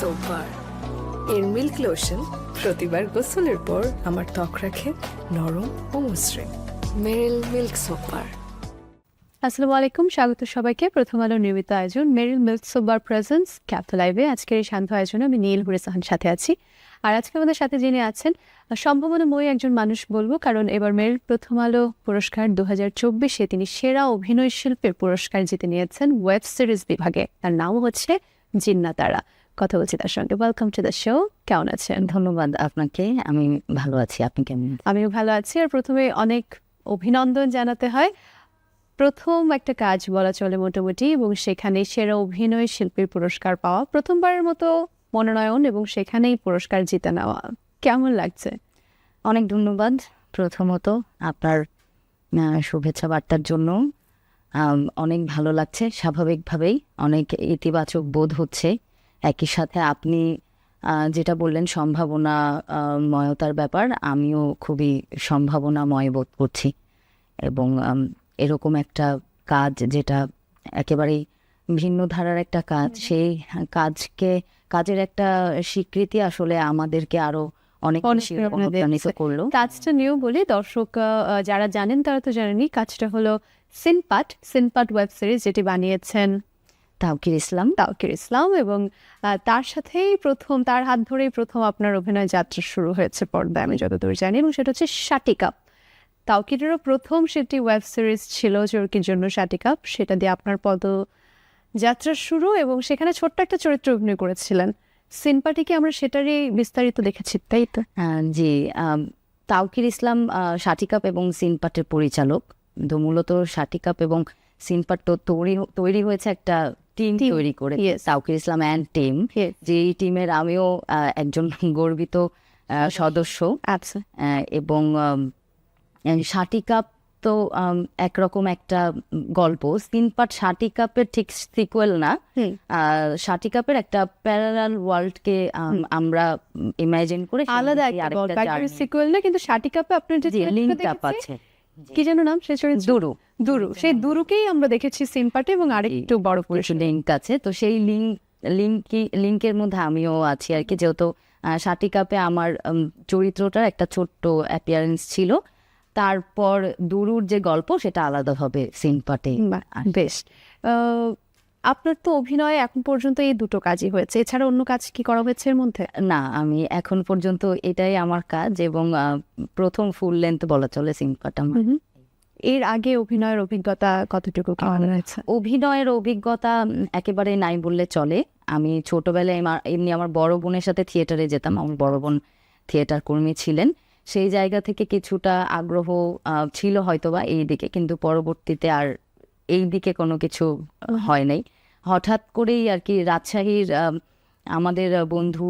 Soap এর milk lotion প্রতিবার গোসলের পর আমার ত্বক রাখে নরম ও মসৃণ। মেরিল মিল্ক সোপ বার আসসালামু আলাইকুম, স্বাগত সবাইকে। প্রথম আলো নিয়মিত আয়োজন Meril milk soap bar presence cafe লাইভে আজকের এই শান্ত আয়োজনে আমি নীল হুরেসাহান সাথে আছি। আর আজকে আমাদের সাথে যিনি আছেন, সম্ভাবনাময়ী একজন মানুষ বলব, কারণ এবার মেরিল প্রথম আলো পুরস্কার দু হাজার চব্বিশে তিনি সেরা অভিনয় শিল্পের পুরস্কার জিতে নিয়েছেন ওয়েব সিরিজ বিভাগে। তার নাম হচ্ছে জিন্না তারা কথা বলছি তার সঙ্গে। ওয়েলকাম টু দ্য শো কেমন আছেন? ধন্যবাদ আপনাকে। আমি ভালো আছি। আপনি কেমন আমিও ভালো আছি। আর প্রথমে অনেক অভিনন্দন জানাতে হয়। প্রথম একটা কাজ বলা চলে মোটামুটি এবং সেখানে সেরা অভিনয় শিল্পীর পুরস্কার পাওয়া প্রথমবারের মতো মনোনয়ন এবং সেখানেই পুরস্কার জিতে নেওয়া। কেমন লাগছে? অনেক ধন্যবাদ। প্রথমত আপনার শুভেচ্ছা বার্তার জন্য। অনেক ভালো লাগছে। স্বাভাবিকভাবেই অনেক ইতিবাচক বোধ হচ্ছে। একই সাথে আপনি যেটা বললেন সম্ভাবনা ময়তার ব্যাপার আমিও খুবই সম্ভাবনাময় বোধ করছি। এবং এরকম একটা কাজ যেটা একেবারেই ভিন্ন ধারার একটা কাজ সেই কাজকে কাজের একটা স্বীকৃতি আসলে আমাদেরকে আরও অনেক অনুপ্রাণিত করল। কাজটা নিয়েও বলি দর্শক যারা জানেন তারা তো জানেনই কাজটা হলো সিনপাট সিনপাট ওয়েব সিরিজ যেটি বানিয়েছেন তাওকির ইসলাম। তাওকির ইসলাম এবং তার সাথেই প্রথম তার হাত ধরেই প্রথম আপনার অভিনয় যাত্রা শুরু হয়েছে পর্দায় আমি যতদূর জানি এবং সেটা হচ্ছে শাটিকাপ তাওকিরেরও প্রথম সেটি ওয়েব সিরিজ ছিল চরকির জন্য শাটিকাপ সেটা দিয়ে আপনার পদ যাত্রা শুরু এবং সেখানে ছোট্ট একটা চরিত্র অভিনয় করেছিলেন। সিনপাটিকে আমরা সেটারই বিস্তারিত দেখেছি তাই তো? জি আম, তাওকির ইসলাম আহ, সাটিকাপ এবং সিনপাটের পরিচালক। তো মূলত সাটিকাপ এবং সিনপাট তো তৈরি তৈরি হয়েছে একটা টিম তৈরি করে. Taukir Islam and team. যে টিমের আমিও একজন গর্বিত সদস্য আচ্ছা এবং সাটিকাপ তো একরকম একটা গল্প সিনপাট সাটিকাপের ঠিক সিকুয়েল না হুম। সাটিকাপের একটা প্যারালাল ওয়ার্ল্ডকে আমরা ইমাজিন করে আলাদা। সিকুয়েল না কিন্তু শাটিকাপে আপনার যে লিঙ্ক দেখেছি, আছে কি যেন নাম? সে চরিত্র? দুরু। দুরু। সেই দুরুকেই আমরা দেখেছি সিনপাটে এবং আরেকটু বড় পুরুষ লিঙ্ক আছে। তো সেই লিঙ্ক লিঙ্কি লিঙ্কের মধ্যে আমিও আছি আর কি। যেহেতু ষাটি কাপে আমার চরিত্রটার একটা ছোট্ট অ্যাপিয়ারেন্স ছিল। তারপর দুরুর যে গল্প সেটা আলাদাভাবে সিনপাটে বাহ, বেশ। আপনার তো অভিনয় এখন পর্যন্ত এই দুটো কাজই হয়েছে। এছাড়া অন্য কাজ কি করা হয়েছে এর মধ্যে? না আমি এখন পর্যন্ত এটাই আমার কাজ এবং প্রথম ফুল লেন্থ বলা চলে আমার। এর আগে অভিনয়ের অভিজ্ঞতা কতটুকু অভিনয়ের অভিজ্ঞতা একেবারে নাই বললে চলে। আমি ছোটবেলায় এমনি আমার বড় বোনের সাথে থিয়েটারে যেতাম। আমার বড় বোন থিয়েটার কর্মী ছিলেন। সেই জায়গা থেকে কিছুটা আগ্রহ ছিল হয়তোবা এই দিকে কিন্তু পরবর্তীতে আর এই দিকে কোনো কিছু হয় নাই। হঠাৎ করেই আর কি রাজশাহীর আম, আমাদের বন্ধু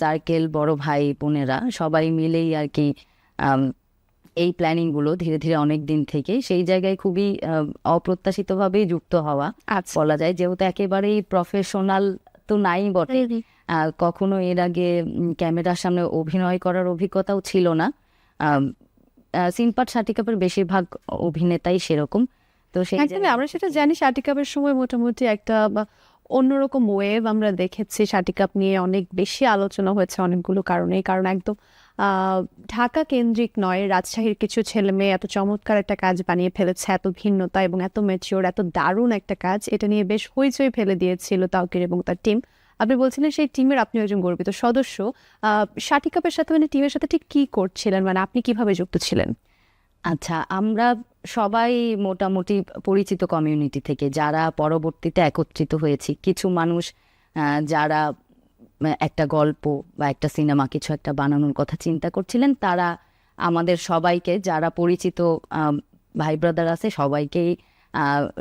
সার্কেল বড় ভাই বোনেরা সবাই মিলেই আর কি এই প্ল্যানিংগুলো ধীরে ধীরে অনেক দিন থেকে সেই জায়গায় খুবই আহ, অপ্রত্যাশিতভাবেই যুক্ত হওয়া আচ্ছা। বলা যায়। যেহেতু একেবারেই প্রফেশনাল তো নাই বটে। কখনো এর আগে ক্যামেরার সামনে অভিনয় করার অভিজ্ঞতাও ছিল না। সিনপাট সার্টিকাপের বেশিরভাগ অভিনেতাই সেরকম। তো সেই একদমই আমরা সেটা জানি শাটিকাপের সময় মোটামুটি একটা অন্যরকম ওয়েভ আমরা দেখেছি শাটিকাপ নিয়ে অনেক বেশি আলোচনা হয়েছে অনেকগুলো কারণে কারণ একদম ঢাকা কেন্দ্রিক নয় রাজশাহীর কিছু ছেলে মেয়ে এত চমৎকার একটা কাজ বানিয়ে ফেলেছে এত ভিন্নতা এবং এত ম্যাচিওর এত দারুণ একটা কাজ। এটা নিয়ে বেশ হইচই ফেলে দিয়েছিল তাওকির এবং তার টিম আপনি বলছিলেন সেই টিমের আপনি একজন গর্বিত সদস্য। আহ, শাটিকাপের সাথে মানে টিমের সাথে ঠিক কি করছিলেন? মানে আপনি কীভাবে যুক্ত ছিলেন? আচ্ছা আমরা সবাই মোটামুটি পরিচিত কমিউনিটি থেকে যারা পরবর্তীতে একত্রিত হয়েছি। কিছু মানুষ যারা একটা গল্প বা একটা সিনেমা কিছু একটা বানানোর কথা চিন্তা করছিলেন তারা আমাদের সবাইকে যারা পরিচিত ভাই ব্রাদার আছে সবাইকেই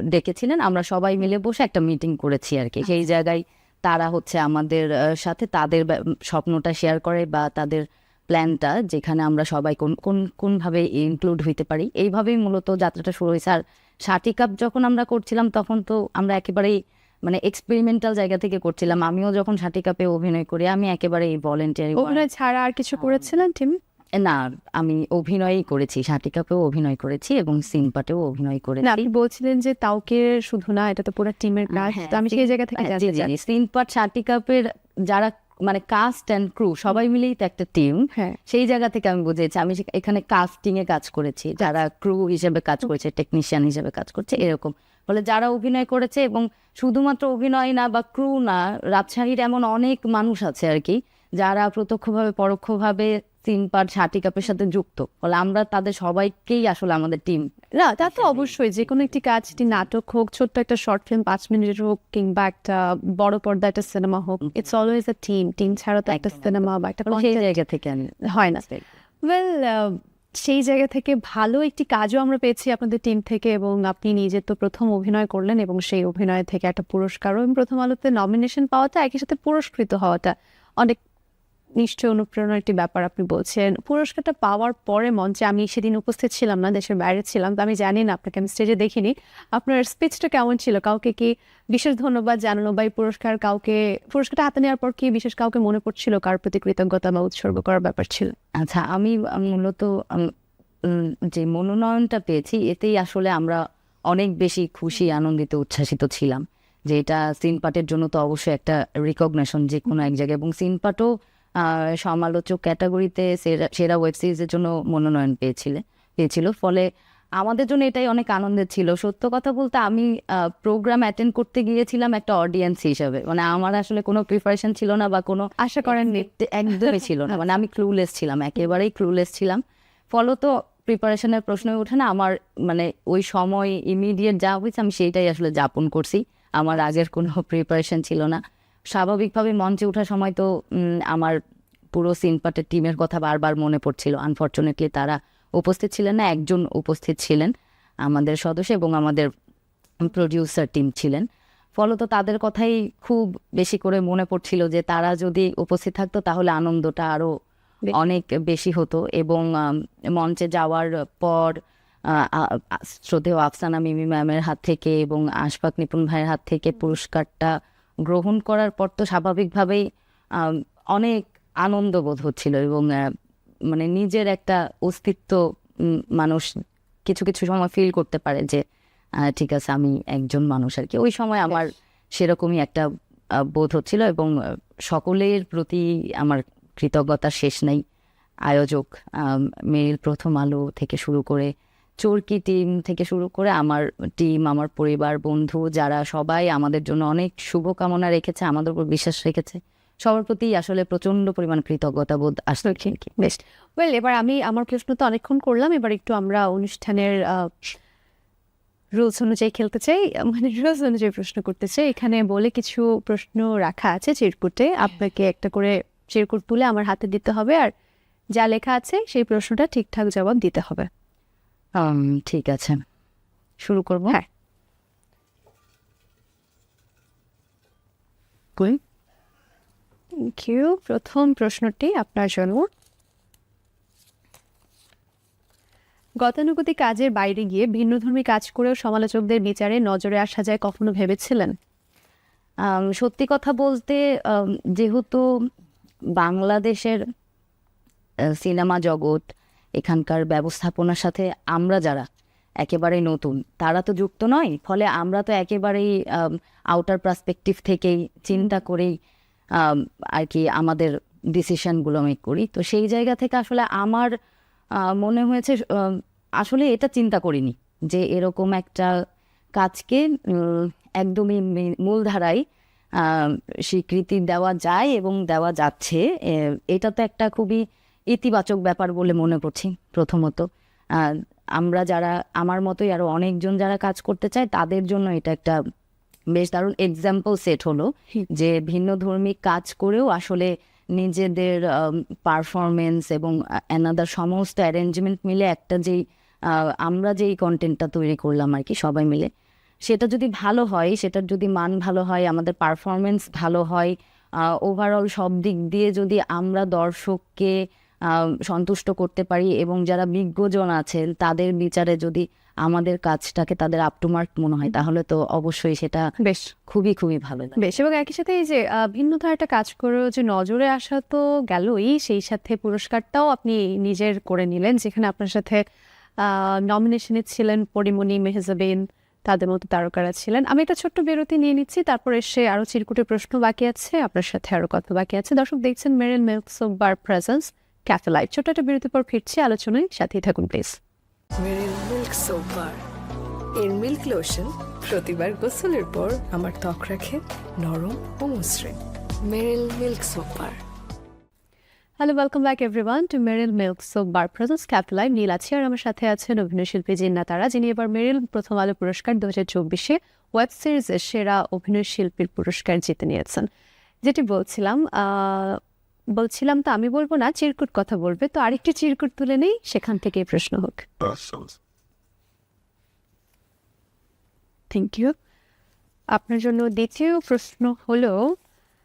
ডেকেছিলেন। আমরা সবাই মিলে বসে একটা মিটিং করেছি আর কি। সেই জায়গায় তারা হচ্ছে আমাদের সাথে তাদের স্বপ্নটা শেয়ার করে বা তাদের প্ল্যানটা যেখানে আমরা সবাই কোন কোন কোনভাবে ইনক্লুড হইতে পারি। এইভাবেই মূলত যাত্রাটা শুরু হয়েছে। আর ষাটি কাপ যখন আমরা করছিলাম তখন তো আমরা একেবারেই মানে এক্সপেরিমেন্টাল জায়গা থেকে করছিলাম। আমিও যখন ষাটি কাপে অভিনয় করি আমি একেবারেই ভলেন্টিয়ারি অভিনয় ছাড়া আর কিছু করেছিলেন টিম? না আমি অভিনয়ই করেছি। ষাটি কাপেও অভিনয় করেছি এবং সিনপাটেও অভিনয় করেছি। আপনি বলছিলেন যে তাওকে শুধু না এটা তো পুরো টিমের কাজ হ্যাঁ, তো আমি সেই জায়গা থেকে হ্যাঁ, জানতে জি, জি, চাই সিনপাট ষাটি কাপের যারা মানে কাস্ট অ্যান্ড ক্রু সবাই মিলেই তো একটা টিম হ্যাঁ। সেই জায়গা থেকে আমি বুঝেছি আমি এখানে কাস্টিং এ কাজ করেছি যারা ক্রু হিসেবে কাজ করেছে টেকনিশিয়ান হিসেবে কাজ করছে এরকম। ফলে যারা অভিনয় করেছে এবং শুধুমাত্র অভিনয় না বা ক্রু না রাজশাহীর এমন অনেক মানুষ আছে আর কি যারা প্রত্যক্ষভাবে পরোক্ষভাবে তিন পার ষাটি কাপের সাথে যুক্ত। ফলে আমরা তাদের সবাইকেই আসলে আমাদের টিম না তা তো অবশ্যই। যে কোনো একটি কাজ একটি নাটক হোক ছোট্ট একটা শর্ট ফিল্ম পাঁচ মিনিটের হোক কিংবা একটা বড় পর্দা একটা সিনেমা হোক it's always a team team ছাড়া তো একটা সিনেমা বা একটা সেই জায়গা থেকে আমি হয় না। ওয়েল সেই জায়গা থেকে ভালো একটি কাজও আমরা পেয়েছি আপনাদের টিম থেকে এবং আপনি নিজে তো প্রথম অভিনয় করলেন এবং সেই অভিনয় থেকে একটা পুরস্কারও এবং প্রথম আলোতে নমিনেশন পাওয়াটা একই সাথে পুরস্কৃত হওয়াটা অনেক নিশ্চয় অনুপ্রেরণার একটি ব্যাপার আপনি বলছেন। পুরস্কারটা পাওয়ার পরে মঞ্চে আমি সেদিন উপস্থিত ছিলাম না, দেশের বাইরে ছিলাম, তো আমি জানি না, আপনাকে আমি স্টেজে দেখিনি। আপনার স্পিচটা কেমন ছিল? কাউকে কি বিশেষ ধন্যবাদ জানানো বা এই পুরস্কার কাউকে, পুরস্কারটা হাতে নেওয়ার পর কি বিশেষ কাউকে মনে পড়ছিল? কার প্রতি কৃতজ্ঞতা বা উৎসর্গ করার ব্যাপার ছিল? আচ্ছা আমি মূলত যে মনোনয়নটা পেয়েছি, এতেই আসলে আমরা অনেক বেশি খুশি, আনন্দিত, উচ্ছ্বাসিত ছিলাম। যে এটা সিনপাটের জন্য তো অবশ্যই একটা রিকগনেশন যে কোনো এক জায়গায়, এবং সিনপাটও সমালোচক ক্যাটাগরিতে সেরা সেরা ওয়েব সিরিজের জন্য মনোনয়ন পেয়েছিলে পেয়েছিল। ফলে আমাদের জন্য এটাই অনেক আনন্দের ছিল। সত্য কথা বলতে আমি প্রোগ্রাম অ্যাটেন্ড করতে গিয়েছিলাম একটা অডিয়েন্স হিসাবে। মানে আমার আসলে কোনো প্রিপারেশন ছিল না বা কোনো আশা করেন একদমই ছিল না। মানে আমি ক্লুলেস ছিলাম একেবারেই ক্লুলেস ছিলাম। ফলত প্রিপারেশনের প্রশ্ন ওঠে না আমার মানে ওই সময় ইমিডিয়েট যা হয়েছে আমি সেইটাই আসলে যাপন করছি। আমার আগের কোনো প্রিপারেশন ছিল না। স্বাভাবিকভাবে মঞ্চে ওঠার সময় তো আমার পুরো সিনপাটের টিমের কথা বারবার মনে পড়ছিল। আনফর্চুনেটলি তারা উপস্থিত ছিলেন না একজন উপস্থিত ছিলেন আমাদের সদস্য এবং আমাদের প্রডিউসার টিম ছিলেন। ফলত তাদের কথাই খুব বেশি করে মনে পড়ছিল যে তারা যদি উপস্থিত থাকতো তাহলে আনন্দটা আরও অনেক বেশি হতো এবং মঞ্চে যাওয়ার পর শ্রদ্ধেয় আফসানা মিমি ম্যামের হাত থেকে এবং আশফাক নিপুণ ভাইয়ের হাত থেকে পুরস্কারটা গ্রহণ করার পর তো স্বাভাবিকভাবেই অনেক আনন্দ বোধ হচ্ছিল এবং মানে নিজের একটা অস্তিত্ব মানুষ কিছু কিছু সময় ফিল করতে পারে যে ঠিক আছে আমি একজন মানুষ আর কি। ওই সময় আমার সেরকমই একটা বোধ হচ্ছিল এবং সকলের প্রতি আমার কৃতজ্ঞতা শেষ নেই। আয়োজক মেরিল প্রথম আলো থেকে শুরু করে চরকি টিম থেকে শুরু করে আমার টিম আমার পরিবার, বন্ধু, যারা সবাই আমাদের জন্য অনেক শুভকামনা রেখেছে, আমাদের উপর বিশ্বাস রেখেছে। সবার প্রতি আসলে প্রচণ্ড পরিমাণ কৃতজ্ঞতা বোধ আর বেশ। ওয়েল এবার আমি আমার প্রশ্ন তো অনেকক্ষণ করলাম, এবার একটু আমরা অনুষ্ঠানের রুলস অনুযায়ী খেলতে চাই মানে রুলস অনুযায়ী প্রশ্ন করতে চাই। এখানে বলে কিছু প্রশ্ন রাখা আছে চিরকুটে। আপনাকে একটা করে চিরকুট তুলে আমার হাতে দিতে হবে, আর যা লেখা আছে সেই প্রশ্নটা ঠিকঠাক জবাব দিতে হবে। ঠিক আছে। শুরু করব? হ্যাঁ। প্রথম প্রশ্নটি আপনার জন্য। গতানুগতিক কাজের বাইরে গিয়ে ভিন্নধর্মী কাজ করেও সমালোচকদের বিচারে নজরে আসা যায় কখনো ভেবেছিলেন? সত্যি কথা বলতে যেহেতু বাংলাদেশের সিনেমা জগৎ এখানকার ব্যবস্থাপনার সাথে আমরা যারা একেবারেই নতুন, তারা তো যুক্ত নয়, ফলে আমরা তো একেবারেই আউটার পার্সপেক্টিভ থেকেই, চিন্তা করেই আর কি আমাদের ডিসিশনগুলো মেক করি। তো সেই জায়গা থেকে আসলে আমার মনে হয়েছে আসলে এটা চিন্তা করিনি যে এরকম একটা কাজকে একদমই মূলধারায় স্বীকৃতি দেওয়া যায় এবং দেওয়া যাচ্ছে। এটা তো একটা খুবই ইতিবাচক ব্যাপার বলে মনে করছি প্রথমত। আমরা যারা আমার মতোই আরও অনেকজন যারা কাজ করতে চায় তাদের জন্য এটা একটা বেশ দারুণ এক্সাম্পল সেট হলো যে ভিন্ন ধর্মী কাজ করেও আসলে নিজেদের পারফরমেন্স এবং অ্যানাদার সমস্ত অ্যারেঞ্জমেন্ট মিলে একটা যেই আমরা যেই কন্টেন্টটা তৈরি করলাম আর কি সবাই মিলে সেটা যদি ভালো হয় সেটার যদি মান ভালো হয় আমাদের পারফরমেন্স ভালো হয় ওভারঅল সব দিক দিয়ে যদি আমরা দর্শককে সন্তুষ্ট করতে পারি এবং যারা বিজ্ঞজন আছেন তাদের বিচারে যদি আমাদের কাজটাকে তাদের আপ টু মার্ক মনে হয় তাহলে তো অবশ্যই সেটা বেশ। খুবই খুবই ভালো বেশ এবং একই সাথে এই যে আহ, ভিন্ন ধারাটা কাজ করেও যে নজরে আসা তো গেলই সেই সাথে পুরস্কারটাও আপনি নিজের করে নিলেন যেখানে আপনার সাথে নমিনেশনে ছিলেন পরিমণি মেহজাবিন তাদের মতো তারকারা ছিলেন। আমি একটা ছোট্ট বিরতি নিয়ে নিচ্ছি তারপর এসে আরও চিরকুটে প্রশ্ন বাকি আছে আপনার সাথে আরও কথা বাকি আছে। দর্শক দেখছেন Meril milks of bar presence cafe live ছোট্ট একটা বিরতির পর ফিরছি। আলোচনায় সাথেই থাকুন প্লিজ মিল্ক সোপ বার এর মিল্ক লোশন প্রতিবার গোসলের পর আমার ত্বক রাখে নরম ও মসৃণ। Meril milk soap bar hello welcome back everyone to Meril milk soap bar presence cafe live Neel আছে আর আমার সাথে আছেন অভিনয় শিল্পী জিন্না তারা যিনি এবার মেরিল প্রথম আলো পুরস্কার দু হাজার চব্বিশে ওয়েব সিরিজের সেরা অভিনয় শিল্পীর পুরস্কার জিতে নিয়েছেন। যেটি বলছিলাম আহ, বলছিলাম তো আমি বলব না চিরকুট কথা বলবে। তো আরেকটি চিরকুট তুলে নেই সেখান থেকে প্রশ্ন হোক। থ্যাংক ইউ আপনার জন্য দ্বিতীয় প্রশ্ন হলো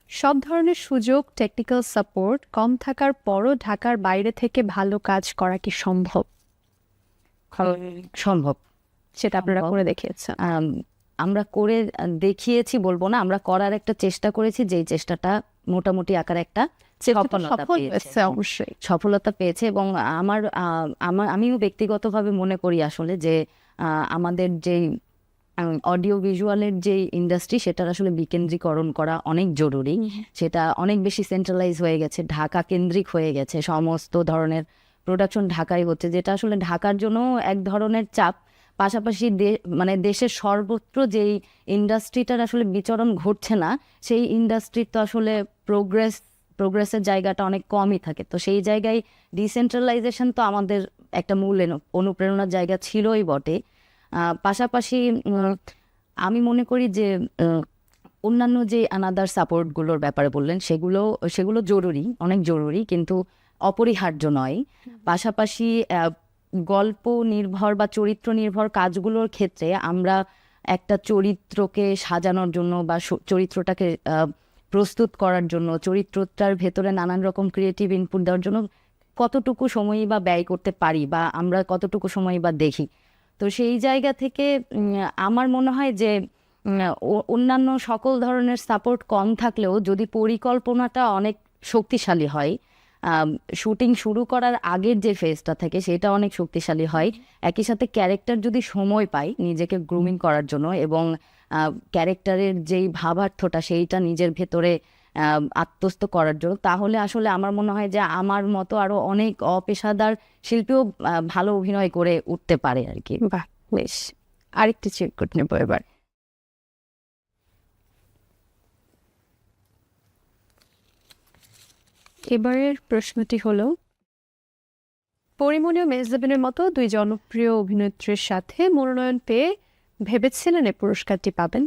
সব ধরনের সুযোগ টেকনিক্যাল সাপোর্ট কম থাকার পরও ঢাকার বাইরে থেকে ভালো কাজ করা কি সম্ভব? সম্ভব। সেটা আপনারা করে দেখিয়েছেন। আমরা করে দেখিয়েছি বলব না আমরা করার একটা চেষ্টা করেছি যেই চেষ্টাটা মোটামুটি আকার একটা। সফলতা পেয়েছে। অবশ্যই। সফলতা পেয়েছে এবং আমার আমার আমিও ব্যক্তিগতভাবে মনে করি আসলে যে আমাদের যেই অডিও ভিজুয়ালের যে ইন্ডাস্ট্রি সেটার আসলে বিকেন্দ্রীকরণ করা অনেক জরুরি। সেটা অনেক বেশি সেন্ট্রালাইজ হয়ে গেছে ঢাকা কেন্দ্রিক হয়ে গেছে সমস্ত ধরনের প্রোডাকশন ঢাকায় হচ্ছে যেটা আসলে ঢাকার জন্য এক ধরনের চাপ। পাশাপাশি মানে দেশের সর্বত্র যেই ইন্ডাস্ট্রিটার আসলে বিচরণ ঘটছে না সেই ইন্ডাস্ট্রির তো আসলে প্রোগ্রেস প্রোগ্রেসের জায়গাটা অনেক কমই থাকে। তো সেই জায়গায় ডিসেন্ট্রালাইজেশন তো আমাদের একটা মূল অনুপ্রেরণার জায়গা ছিলই বটে। পাশাপাশি আমি মনে করি যে অন্যান্য যে আনাদার সাপোর্টগুলোর ব্যাপারে বললেন সেগুলো সেগুলো জরুরি অনেক জরুরি কিন্তু অপরিহার্য নয়। পাশাপাশি গল্প নির্ভর বা চরিত্র নির্ভর কাজগুলোর ক্ষেত্রে আমরা একটা চরিত্রকে সাজানোর জন্য বা চরিত্রটাকে প্রস্তুত করার জন্য, চরিত্রটার ভেতরে নানান রকম ক্রিয়েটিভ ইনপুট দেওয়ার জন্য কতটুকু সময়ই বা ব্যয় করতে পারি বা আমরা কতটুকু সময় বা দেখি। তো সেই জায়গা থেকে আমার মনে হয় যে অন্যান্য সকল ধরনের সাপোর্ট কম থাকলেও যদি পরিকল্পনাটা অনেক শক্তিশালী হয় শুটিং শুরু করার আগের যে ফেজটা থাকে, সেটা অনেক শক্তিশালী হয়। একই সাথে ক্যারেক্টার যদি সময় পায় নিজেকে গ্রুমিং করার জন্য এবং ক্যারেক্টারের যেই ভাবার্থটা, সেইটা নিজের ভেতরে আত্মস্থ করার জন্য, তাহলে আসলে আমার মনে হয় যে আমার মতো আরও অনেক অপেশাদার শিল্পীও ভালো অভিনয় করে উঠতে পারে আর কি। বাহ, বেশ। আরেকটি চিরকুট নেব এবার। এবারের প্রশ্নটি হলো পরিমণি ও মেজদাবিনের মতো দুই জনপ্রিয় অভিনেত্রীর সাথে মনোনয়ন পেয়ে ভেবেছিলেন এই পুরস্কারটি পাবেন?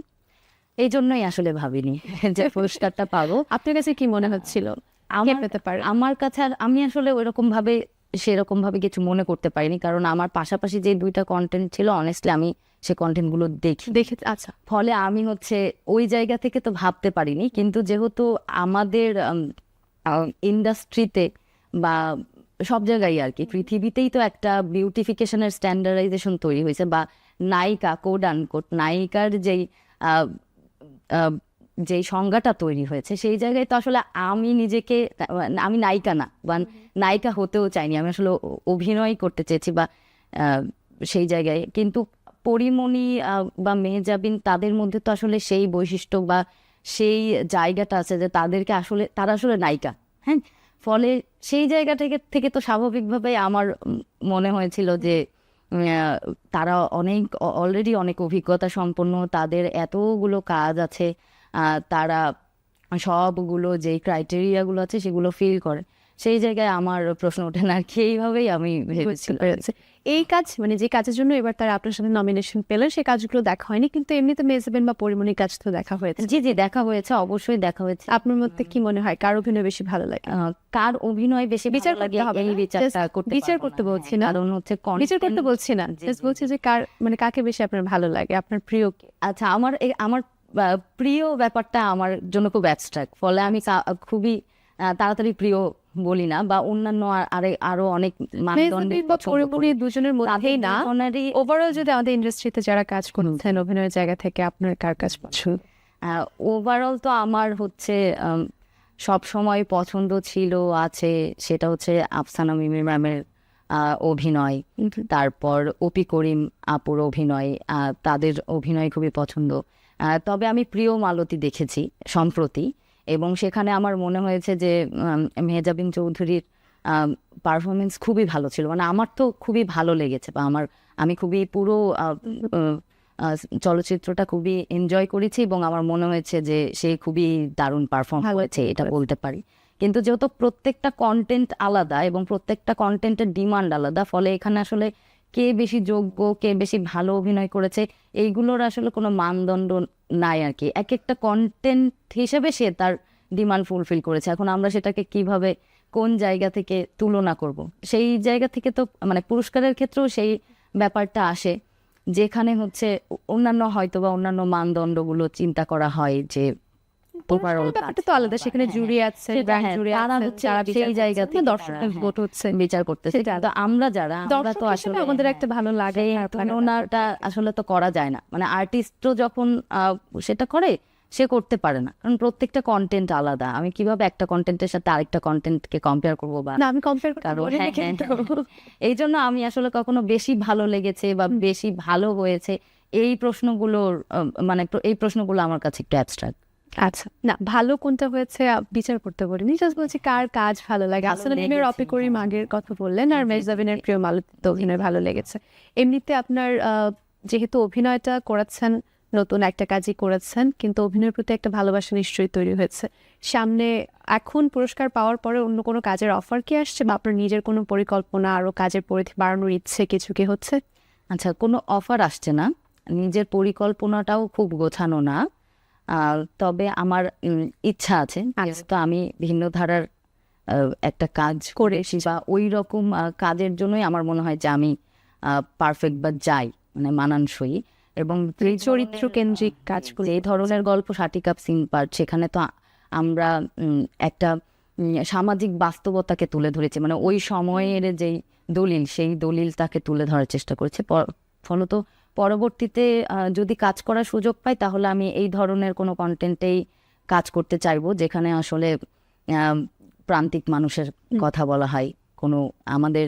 এই জন্যই আসলে ভাবিনি যে পুরস্কারটা পাবো। আপনার কাছে কি মনে হচ্ছিল? আমার পেতে পারে? আমার কাছে আর আমি আসলে ওইরকম ভাবে সেরকম ভাবে কিছু মনে করতে পারিনি কারণ আমার পাশাপাশি যে দুইটা কন্টেন্ট ছিল অনেস্টলি আমি সে কন্টেন্টগুলো দেখি। দেখে আচ্ছা। ফলে আমি হচ্ছে ওই জায়গা থেকে তো ভাবতে পারিনি কিন্তু যেহেতু আমাদের ইন্ডাস্ট্রিতে বা সব জায়গায় আর কি। পৃথিবীতেই তো একটা বিউটিফিকেশনের স্ট্যান্ডার্ডাইজেশন তৈরি হয়েছে বা নায়িকা কোড আনকোট নায়িকার যেই যেই সংজ্ঞাটা তৈরি হয়েছে, সেই জায়গায় তো আসলে আমি নিজেকে, আমি নায়িকা না, বা নায়িকা হতেও চাইনি। আমি আসলে অভিনয় করতে চেয়েছি বা সেই জায়গায়। কিন্তু পরিমণি বা মেহজাবিন তাদের মধ্যে তো আসলে সেই বৈশিষ্ট্য বা সেই জায়গাটা আছে যে তাদেরকে আসলে তারা আসলে নায়িকা হ্যাঁ? ফলে সেই জায়গা থেকে থেকে তো স্বাভাবিকভাবেই আমার মনে হয়েছিল যে তারা অনেক অলরেডি অনেক অভিজ্ঞতা সম্পন্ন তাদের এতগুলো কাজ আছে তারা সবগুলো যে ক্রাইটেরিয়াগুলো আছে সেগুলো ফিল করে। সেই জায়গায় আমার প্রশ্ন ওঠে না আর কি এইভাবেই আমি পেরেছি। এই কাজ মানে যে কাজের জন্য এবার তারা আপনার সাথে নমিনেশন পেলেন সেই কাজগুলো দেখা হয়নি কিন্তু এমনিতে মেজবেন বা পরিমণির কাজ তো দেখা হয়েছে। জি জি দেখা হয়েছে অবশ্যই দেখা হয়েছে। আপনার মধ্যে কি মনে হয় কার অভিনয় বেশি ভালো লাগে? কার অভিনয় বেশি বিচার করতে হবে এই বিচারটা করতে বিচার করতে বলছি না। কারণ হচ্ছে বিচার করতে বলছি না। জাস্ট বলছি যে কার মানে কাকে বেশি আপনার ভালো লাগে আপনার প্রিয় কে? আচ্ছা আমার আমার প্রিয় ব্যাপারটা আমার জন্য খুব অ্যাবস্ট্রাক্ট ফলে আমি খুবই তাড়াতাড়ি প্রিয় বলি না বা অন্যান্য আরে আরও অনেক দুজনের মধ্যেই না ওভারঅল যদি আমাদের ইন্ডাস্ট্রিতে যারা কাজ করছেন অভিনয়ের জায়গা থেকে আপনার কার কাজ পছন্দ? ওভারঅল তো আমার হচ্ছে সব সময় পছন্দ ছিল আছে সেটা হচ্ছে আফসানা মিমি ম্যামের আহ, অভিনয়। তারপর অপি করিম আপুর অভিনয় আহ, তাদের অভিনয় খুবই পছন্দ। আহ, তবে আমি প্রিয় মালতী দেখেছি সম্প্রতি। এবং সেখানে আমার মনে হয়েছে যে মেহজাবিন চৌধুরীর পারফরমেন্স খুবই ভালো ছিল। মানে আমার তো খুবই ভালো লেগেছে বা আমার আমি খুবই পুরো চলচ্চিত্রটা খুবই এনজয় করেছি এবং আমার মনে হয়েছে যে সে খুবই দারুণ পারফর্ম করেছে এটা বলতে পারি। কিন্তু যেহেতু প্রত্যেকটা কন্টেন্ট আলাদা এবং প্রত্যেকটা কন্টেন্টের ডিমান্ড আলাদা ফলে এখানে আসলে কে বেশি যোগ্য, কে বেশি ভালো অভিনয় করেছে, এইগুলোর আসলে কোনো মানদণ্ড নাই আর কি এক একটা কন্টেন্ট হিসেবে সে তার ডিমান্ড ফুলফিল করেছে। এখন আমরা সেটাকে কীভাবে, কোন জায়গা থেকে তুলনা করব? সেই জায়গা থেকে তো মানে পুরস্কারের ক্ষেত্রেও সেই ব্যাপারটা আসে, যেখানে হচ্ছে অন্যান্য হয়তো বা অন্যান্য মানদণ্ডগুলো চিন্তা করা হয় যে ব্যাপারটা তো আলাদা সেখানে হ্যাঁ, জুরি আছে সেটা হ্যাঁ, জুরি তারা হচ্ছে সেই জায়গা থেকে দর্শকের ভোট হচ্ছে। বিচার করতেছে কিন্তু আমরা যারা আমরা তো আসলে আমাদের হ্যাঁ, একটা ভালো লাগে। আসলে তো করা যায় না। মানে আর্টিস্টও যখন সেটা করে সে করতে পারে না। কারণ প্রত্যেকটা কন্টেন্ট আলাদা। আমি কীভাবে একটা কন্টেন্টের সাথে আরেকটা কন্টেন্টকে কম্পেয়ার করব বা না আমি কম্পেয়ার। এই জন্য আমি আসলে কখনো বেশি ভালো লেগেছে বা বেশি ভালো হয়েছে এই প্রশ্নগুলোর মানে এই প্রশ্নগুলো আমার কাছে একটু অ্যাবস্ট্রাক্ট আচ্ছা না ভালো কোনটা হয়েছে বিচার করতে বলিনি জাস্ট বলছি কার কাজ ভালো লাগে? আসলে অপি করিম আগের কথা বললেন আর মেজদাবিনের প্রিয় মালুত অভিনয় ভালো লেগেছে। এমনিতে আপনার যেহেতু অভিনয়টা করেছেন নতুন একটা কাজই করেছেন কিন্তু অভিনয়ের প্রতি একটা ভালোবাসা নিশ্চয়ই তৈরি হয়েছে। সামনে এখন পুরস্কার পাওয়ার পরে অন্য কোনো কাজের অফার কি আসছে বা আপনার নিজের কোনো পরিকল্পনা আরও কাজের পরিধি বাড়ানোর ইচ্ছে কিছু কি হচ্ছে? আচ্ছা কোনো অফার আসছে না। নিজের পরিকল্পনাটাও খুব গোছানো না। তবে আমার ইচ্ছা আছে তো আমি ভিন্ন ধারার একটা কাজ করেছি। বা ওই রকম কাজের জন্যই আমার মনে হয় যে আমি পারফেক্ট বা যাই মানে মানানসই। এবং চরিত্র কেন্দ্রিক কাজগুলো যে ধরনের গল্প সাটিকাপ সিং পার্ট সেখানে তো আমরা একটা সামাজিক বাস্তবতাকে তুলে ধরেছি। মানে ওই সময়ের যেই দলিল সেই দলিলটাকে তুলে ধরার চেষ্টা করেছে। ফলত পরবর্তীতে যদি কাজ করার সুযোগ পাই তাহলে আমি এই ধরনের কোনো কন্টেন্টেই কাজ করতে চাইব যেখানে আসলে প্রান্তিক মানুষের কথা বলা হয় কোনো আমাদের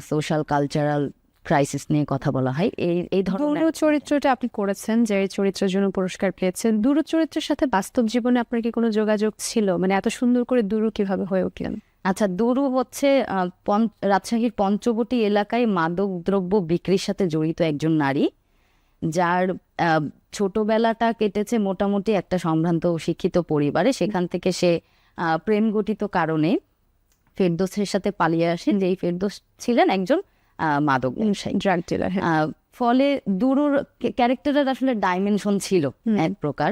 সোশ্যাল কালচারাল ক্রাইসিস নিয়ে কথা বলা হয় এই এই ধরনের চরিত্রটা আপনি করেছেন যে এই চরিত্রের জন্য পুরস্কার পেয়েছেন দুরু চরিত্রের সাথে বাস্তব জীবনে আপনার কি কোনো যোগাযোগ ছিল? মানে এত সুন্দর করে দুরু কীভাবে হয়ে উঠলেন? আচ্ছা দুরু হচ্ছে পঞ্চ- রাজশাহীর পঞ্চবটি এলাকায় মাদক দ্রব্য বিক্রির সাথে জড়িত একজন নারী যার ছোটবেলাটা কেটেছে মোটামুটি একটা সম্ভ্রান্ত শিক্ষিত পরিবারে। সেখান থেকে সে প্রেম গঠিত কারণে ফেরদোসের সাথে পালিয়ে আসেন যেই ফেরদোস ছিলেন একজন মাদক ব্যবসায়ী। ড্রাগ ডিলার হ্যাঁ। ফলে দুরুর ক্যারেক্টারের আসলে ডাইমেনশন ছিল এক প্রকার।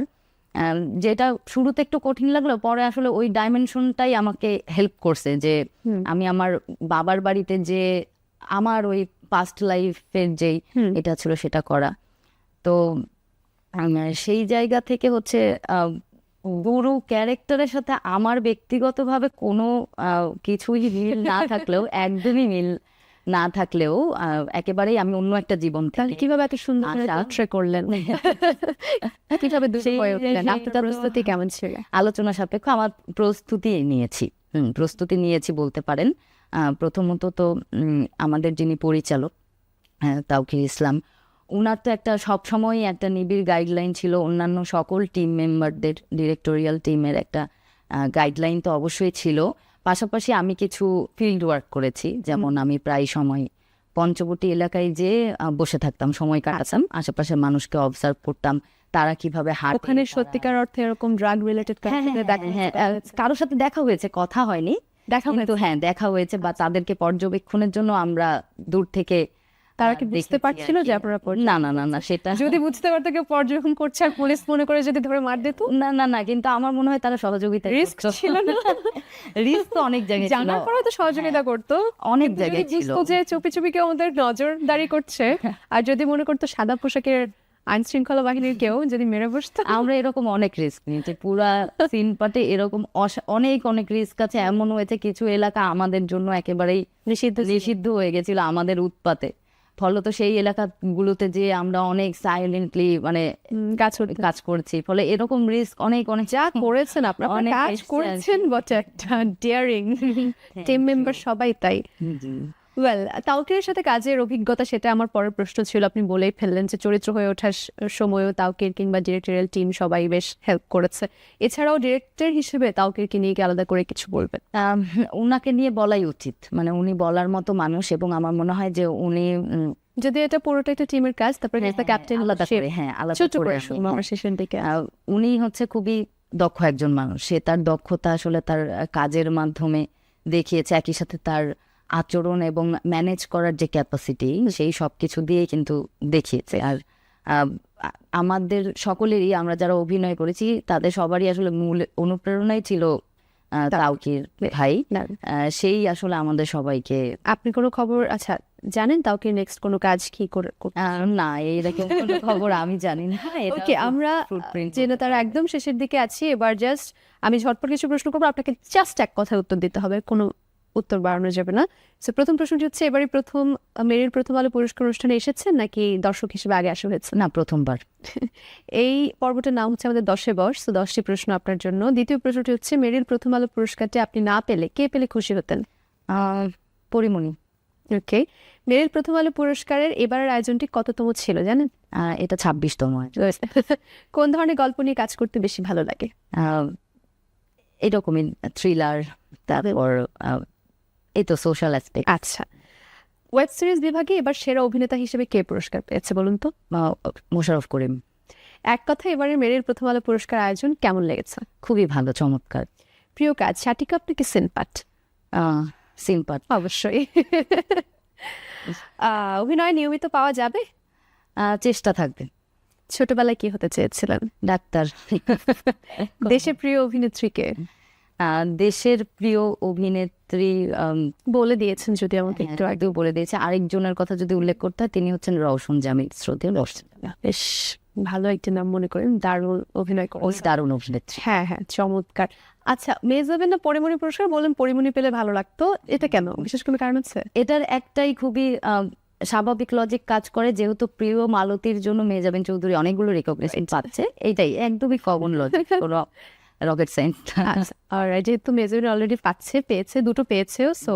যেটা শুরুতে একটু কঠিন লাগল পরে আসলে ওই ডাইমেনশনটাই আমাকে হেল্প করছে যে আমি আমার বাবার বাড়িতে যে আমার ওই পাস্ট লাইফের যেই এটা ছিল সেটা করা। তো সেই জায়গা থেকে হচ্ছে গুরু ক্যারেক্টারের সাথে আমার ব্যক্তিগতভাবে কোনো কিছুই মিল না থাকলেও একদমই মিল না থাকলেও একেবারেই আমি অন্য একটা জীবন থেকে কীভাবে এত সুন্দর করে করলেন? কীভাবে হয়ে আপনার প্রস্তুতি কেমন ছিল? আলোচনা সাপেক্ষ আমার প্রস্তুতি নিয়েছি। হুম প্রস্তুতি নিয়েছি বলতে পারেন। প্রথমত তো আমাদের যিনি পরিচালক আহ, তাওকির ইসলাম ওনার তো একটা সবসময় একটা নিবিড় গাইডলাইন ছিল। অন্যান্য সকল টিম মেম্বারদের ডিরেক্টোরিয়াল টিমের একটা গাইডলাইন তো অবশ্যই ছিল। পাশাপাশি আমি কিছু ফিল্ড ওয়ার্ক করেছি যেমন আমি প্রায় সময় পঞ্চবটি এলাকায় যে বসে থাকতাম সময় কাটাতাম আশেপাশের মানুষকে অবজার্ভ করতাম তারা কীভাবে হাঁটে ওখানে সত্যিকার অর্থে এরকম ড্রাগ রিলেটেড হ্যাঁ, দেখা হ্যাঁ, হ্যাঁ, কারোর সাথে দেখা হয়েছে কথা হয়নি। দেখা হয়তো হ্যাঁ দেখা হয়েছে বা তাদেরকে পর্যবেক্ষণের জন্য আমরা দূর থেকে তারা কি বুঝতে পারছিল যে আপনারা না না না না সেটা যদি বুঝতে পারতো কেউ পর্যবেক্ষণ করছে আর পুলিশ মনে করে যদি ধরে মার দিত? না না না কিন্তু আমার মনে হয় তারা সহযোগিতা রিস্ক ছিল না? রিস্ক তো অনেক জায়গায় ছিল। জানার পরেও তো সহযোগিতা করতো। অনেক জায়গায় ছিল। যে চুপি চুপি কেউ আমাদের নজরদারি করছে আর যদি মনে করতো সাদা পোশাকের আইন শৃঙ্খলা বাহিনীর কেউ যদি মেরে বসতো? আমরা এরকম অনেক রিস্ক নিয়েছি পুরা সিন পাটে এরকম অনেক অনেক রিস্ক আছে। এমন হয়েছে কিছু এলাকা আমাদের জন্য একেবারেই নিষিদ্ধ নিষিদ্ধ হয়ে গেছিল আমাদের উৎপাতে। ফলত সেই এলাকাগুলোতে যে আমরা অনেক সাইলেন্টলি মানে কাজ কাজ করছি। ফলে এরকম রিস্ক অনেক অনেক যা করেছেন আপনারা অনেক কাজ করেছেন বটে একটা ডিয়ারিং টিম মেম্বার সবাই তাই। ওয়েল তাওকিরের সাথে কাজের অভিজ্ঞতা সেটা আমার পরের প্রশ্ন ছিল। আপনি বলেই ফেললেন যে চরিত্র হয়ে ওঠার সময়ও তাওকির কিংবা ডিরেক্টরিয়াল টিম সবাই বেশ হেল্প করেছে। এছাড়াও ডিরেক্টর হিসেবে তাওকিরকে নিয়ে কি আলাদা করে কিছু বলবেন? ওনাকে নিয়ে বলাই উচিত। মানে উনি বলার মতো মানুষ এবং আমার মনে হয় যে উনি যদি এটা পুরোটা একটা টিমের কাজ তারপরে হ্যাঁ, ক্যাপ্টেন আলাদা করে হ্যাঁ আলাদা করে শেষের দিকে। আহ, উনি হচ্ছে খুবই দক্ষ একজন মানুষ। সে তার দক্ষতা আসলে তার কাজের মাধ্যমে দেখিয়েছে। একই সাথে তার আচরণ এবং ম্যানেজ করার যে ক্যাপাসিটি সেই সব কিছু দিয়ে কিন্তু দেখিয়েছে। আর আমাদের সকলেরই আমরা যারা অভিনয় করেছি তাদের সবারই আসলে মূল অনুপ্রেরণাই ছিল তাওকির ভাই। সেই আসলে আমাদের সবাইকে আপনি কোনো খবর আচ্ছা জানেন তাওকির নেক্সট কোনো কাজ কি করে না এইরকম কোনো খবর আমি জানি না। ওকে আমরা জেনে তারা একদম শেষের দিকে আছি। এবার জাস্ট আমি ঝটপট কিছু প্রশ্ন করব আপনাকে জাস্ট এক কথায় উত্তর দিতে হবে। কোনো উত্তর বাড়ানো যাবে না। সো প্রথম প্রশ্নটি হচ্ছে এবারে প্রথম মেরিল প্রথম আলো পুরস্কার অনুষ্ঠানে এসেছেন নাকি দর্শক হিসেবে আগে আসা হয়েছে? না প্রথমবার। এই পর্বটার নাম হচ্ছে আমাদের দশে বর্ষ তো দশটি প্রশ্ন আপনার জন্য। দ্বিতীয় প্রশ্নটি হচ্ছে মেরিল প্রথম আলো পুরস্কারটি আপনি না পেলে কে পেলে খুশি হতেন? পরিমণি। ওকে মেরিল প্রথম আলো পুরস্কারের এবারের আয়োজনটি কততম ছিল জানেন? এটা ছাব্বিশতম কোন ধরনের গল্প নিয়ে কাজ করতে বেশি ভালো লাগে? এরকমই থ্রিলার তারপর এই তো সোশ্যাল অ্যাসপেক্ট আচ্ছা। ওয়েব সিরিজ বিভাগে এবার সেরা অভিনেতা হিসেবে কে পুরস্কার পেয়েছে বলুন তো? মোশারফ করিম। এক কথা এবারে মেরিল প্রথম আলো পুরস্কার আয়োজন কেমন লেগেছে? খুবই ভালো চমৎকার। প্রিয় কাজ শাটিকা আপনাকে সিনপাট সিম্পাট অবশ্যই। অভিনয় নিয়মিত পাওয়া যাবে? চেষ্টা থাকবে। ছোটবেলায় কি হতে চেয়েছিলেন? ডাক্তার। দেশের প্রিয় অভিনেত্রীকে দেশের প্রিয় অভিনেত্রী বলে দিয়েছেন যদি আমাকে একটু একটু আগেও বলে দিয়েছে। আরেকজনের কথা যদি উল্লেখ করতে হয় তিনি হচ্ছেন রওশন জামিল শ্রদ্ধেয় রওশন বেশ ভালো একটি নাম মনে করেন দারুণ অভিনয় করেন দারুণ অভিনেত্রী। হ্যাঁ হ্যাঁ চমৎকার। আচ্ছা মেয়ে যাবেন না পরিমণি পুরস্কার বলেন পরিমণি পেলে ভালো লাগতো। এটা কেন? বিশেষ কোনো কারণ হচ্ছে এটার একটাই খুবই আহ, স্বাভাবিক লজিক কাজ করে যেহেতু প্রিয় মালতীর জন্য মেজাবেন চৌধুরী অনেকগুলো রেকগনিশন পাচ্ছে। এইটাই একদমই কমন লজিক কোনো রকেট আচ্ছা আর যেহেতু মেজরিটি অলরেডি পাচ্ছে পেয়েছে দুটো পেয়েছেও সো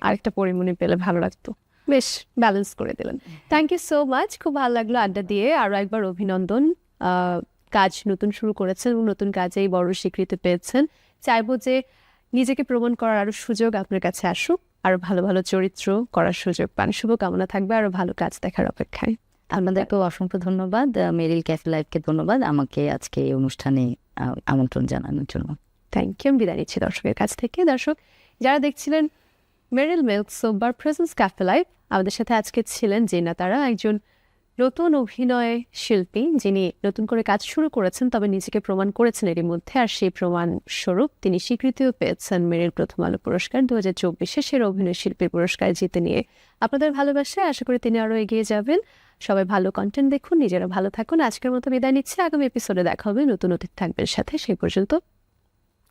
আরেকটা পরিমণি পেলে ভালো লাগতো। বেশ ব্যালেন্স করে দিলেন। থ্যাংক ইউ সো মাচ খুব ভালো লাগল আড্ডা দিয়ে। আরও একবার অভিনন্দন। কাজ নতুন শুরু করেছেন এবং নতুন কাজেই বড় স্বীকৃতি পেয়েছেন। চাইব যে নিজেকে প্রমাণ করার আরও সুযোগ আপনার কাছে আসুক। আরও ভালো ভালো চরিত্র করার সুযোগ পান। শুভকামনা থাকবে আরও ভালো কাজ দেখার অপেক্ষায়। আপনাদেরকেও অসংখ্য ধন্যবাদ। মেরিল ক্যাফে লাইফকে ধন্যবাদ। আমাকে আজকে এই অনুষ্ঠানে আমন্ত্রণ জানানোর জন্য। থ্যাংক ইউ বিদায় নিচ্ছি দর্শকের কাছ থেকে। দর্শক, যারা দেখছিলেন Meril milk soap bar presence cafe live, আমাদের সাথে আজকে ছিলেন জিনা তারা, একজন নতুন অভিনয় শিল্পী যিনি নতুন করে কাজ শুরু করেছেন, তবে নিজেকে প্রমাণ করেছেন এরই মধ্যে। আর সেই প্রমাণ স্বরূপ তিনি স্বীকৃতিও পেয়েছেন মেরিল প্রথম আলো পুরস্কার দু হাজার চব্বিশে। সেরা অভিনয় শিল্পীর পুরস্কার জিতে নিয়ে আপনাদের ভালোবাসায় আশা করি তিনি আরও এগিয়ে যাবেন। সবাই ভালো কন্টেন্ট দেখুন, নিজেরা ভালো থাকুন। আজকের মতো বিদায় নিচ্ছে। আগামী এপিসোডে দেখা হবে। নতুন অতিথি থাকবেন সাথে। সেই পর্যন্ত,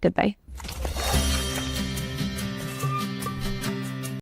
Goodbye.